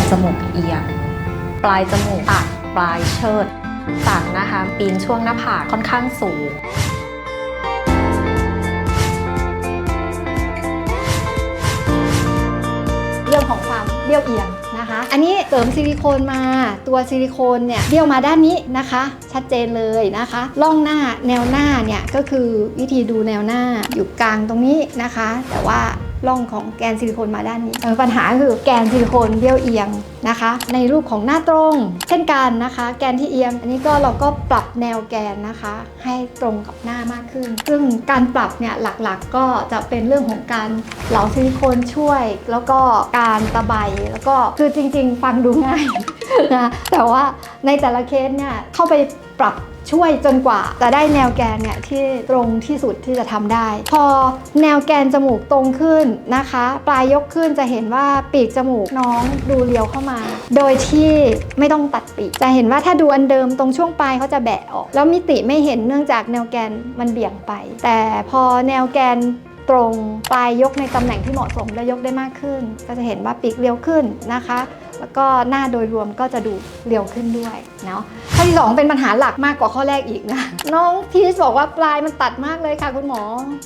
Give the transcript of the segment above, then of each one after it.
นจมูกเอียง ปลายจมูกอัดปลายเชิดสันนะคะปีนช่วงหน้าผากค่อนข้างสูง เรื่องของความเบี้ยวเอียงนะคะ อันนี้เสริมซิลิโคนมา ตัวซิลิโคนเนี่ยเบี้ยวมาด้านนี้นะคะ ชัดเจนเลยนะคะล่องหน้าแนวหน้าเนี่ยก็คือวิธีดูแนวหน้าอยู่กลางตรงนี้นะคะ แต่ว่า ล่องของแกนซิลิโคนมาด้านนี้ปัญหาคือแกนซิลิโคนเบี้ยวเอียงนะคะ ในรูปของหน้าตรง เช่นกันนะคะ แกนที่เอียง อันนี้ก็เราก็ปรับแนวแกนนะคะ ให้ตรงกับหน้ามากขึ้น ซึ่งการปรับเนี่ยหลักๆก็จะเป็นเรื่องของการเหลาซิลิโคนช่วย แล้วก็การตะไบแล้วก็คือจริง ๆ ฟังดูง่ายนะแต่ว่าในแต่ละเคสเนี่ยเข้าไปปรับ ช่วยจนกว่าจะได้แนวแกนเนี่ยที่ตรงที่สุดที่จะทำได้ พอแนวแกนจมูกตรงขึ้นนะคะ ปลายยกขึ้นจะเห็นว่าปีกจมูกน้องดูเลียวเข้ามา โดยที่ไม่ต้องตัดปีกจะเห็นว่าถ้าดูอันเดิมตรงช่วงปลายเขาจะแบะออก แล้วมิติไม่เห็นเนื่องจากแนวแกนมันเบี่ยงไป แต่พอแนวแกน ตรงปลายยกในตำแหน่งที่เหมาะสมและยกได้มากขึ้น ก็จะเห็นว่าปีกเรียวขึ้นนะคะ แล้วก็หน้าโดยรวมก็จะดูเรียวขึ้นด้วยเนาะข้อที่ 2 เป็นปัญหาหลักมากกว่าข้อแรกอีกนะน้องพีชบอกว่าปลายมันตัดมากเลยค่ะ คุณหมอ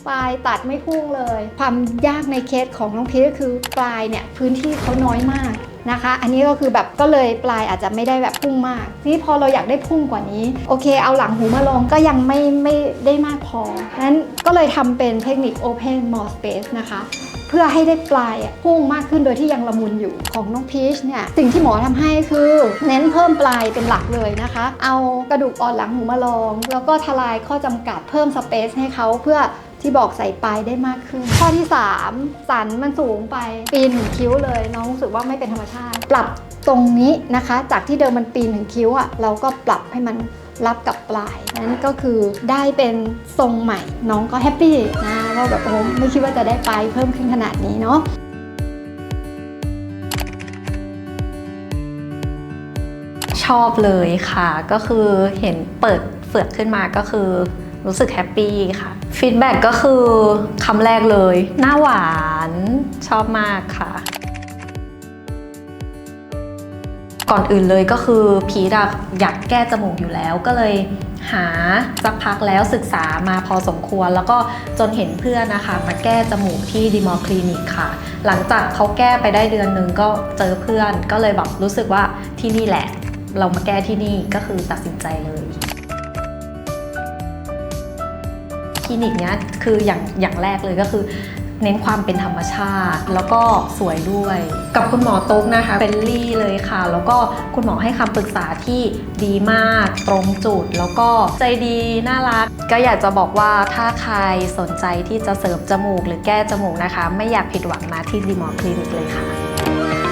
ปลายตัดไม่พุ่งเลย ความยากในเคสของน้องพีชก็คือปลายเนี่ยพื้นที่เขาน้อยมาก นะคะ อันนี้ก็คือแบบก็เลยปลายอาจจะไม่ได้แบบพุ่งมากทีนี้พอเราอยากได้พุ่งกว่านี้ โอเค เอาหลังหูมาลองก็ยังไม่ไม่ได้มากพอนั้นก็เลยทำเป็นเทคนิค Open More Space นะคะเพื่อให้ได้ปลายพุ่งมากขึ้นโดยที่ยังละมุนอยู่ของน้องพีชเนี่ยสิ่งที่หมอทำให้คือ เน้นเพิ่มปลายเป็นหลักเลยนะคะ เอากระดูกอ่อนหลังหูมาลอง แล้วก็ทลายข้อจำกัดเพิ่มสเปซให้เขาเพื่อ ที่บอกใส่ปลายได้มากขึ้น ข้อที่ 3 สันมันสูงไปปีนถึงคิ้วเลย น้องรู้สึกว่าไม่เป็นธรรมชาติ ปรับตรงนี้นะคะ จากที่เดิมมันปีนถึงคิ้วอะ่ะเราก็ปรับให้มันรับกับปลายนั้นก็คือได้เป็นทรงใหม่น้องก็แฮปปี้นะว่าแบบโอ้ไม่คิดว่าจะได้ปลายเพิ่มขึ้นขนาดนี้เนาะชอบเลยค่ะ ก็คือเห็นเปิดเฟือกขึ้นมาก็คือ รู้สึกแฮปปี้ค่ะฟีดแบ็กก็คือคำแรกเลย หน้าหวานชอบมากค่ะ ก่อนอื่นเลยก็คือพีดอะอยากแก้จมูกอยู่แล้วก็เลยหาสักพักแล้วศึกษามาพอสมควร แล้วก็จนเห็นเพื่อนนะคะ มาแก้จมูกที่ดีมอลคลินิกค่ะ หลังจากเขาแก้ไปได้เดือนนึงก็เจอเพื่อนก็เลยแบบรู้สึกว่าที่นี่แหละ เรามาแก้ที่นี่ก็คือตัดสินใจเลย ลินิกเนี้ยคืออย่างอย่างแรกเลยก็คือ เน้นความเป็นธรรมชาติ แล้วก็สวยด้วย กับคุณหมอตุ๊กนะคะเป็นลี่เลยค่ะ แล้วก็คุณหมอให้คำปรึกษาที่ดีมากตรงจุด แล้วก็ใจดีน่ารัก ก็อยากจะบอกว่าถ้าใครสนใจที่จะเสริมจมูกหรือแก้จมูกนะคะ ไม่อยากผิดหวังมาที่ดีมอคลินิกเลยค่ะ